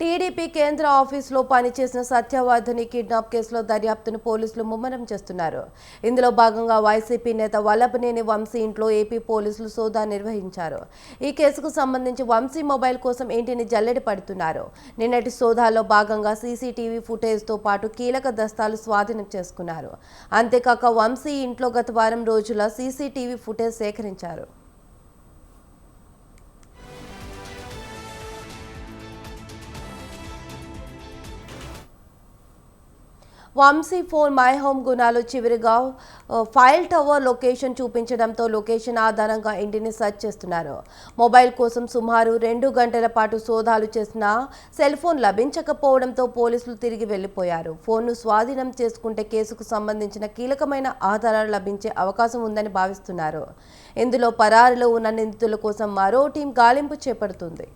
TDP కేంద్ర ఆఫీసులో పనిచేసిన సత్యవర్ధని కిడ్నాప్ కేసులో దర్యాప్తును పోలీసులు ముమ్మరం చేస్తున్నారు. ఇందులో భాగంగా వైసీపీ నేత వల్లభనేని వంశీ ఇంట్లో ఏపీ పోలీసులు సోదా నిర్వహించారు. ఈ కేసుకు సంబంధించి వంశీ మొబైల్ కోసం ఇంటిని జల్లెడి పడుతున్నారు. నిన్నటి సోదాలో భాగంగా సీసీటీవీ ఫుటేజ్తో పాటు కీలక దస్తాలు స్వాధీనం చేసుకున్నారు. అంతేకాక వంశీ ఇంట్లో గత వారం రోజుల సీసీటీవీ ఫుటేజ్ సేకరించారు. వంశీ ఫోన్ మై హోమ్ గుణాలు చివరిగా ఫైల్ టవర్ లొకేషన్ చూపించడంతో లొకేషన్ ఆధారంగా ఇంటిని సెర్చ్ చేస్తున్నారు. మొబైల్ కోసం సుమారు రెండు గంటల పాటు సోదాలు చేసిన సెల్ ఫోన్ లభించకపోవడంతో పోలీసులు తిరిగి వెళ్ళిపోయారు ఫోన్ను స్వాధీనం చేసుకుంటే కేసుకు సంబంధించిన కీలకమైన ఆధారాలు లభించే అవకాశం ఉందని భావిస్తున్నారు. ఇందులో పరారిలో ఉన్న నిందితుల కోసం మరో టీం గాలింపు చేపడుతుంది.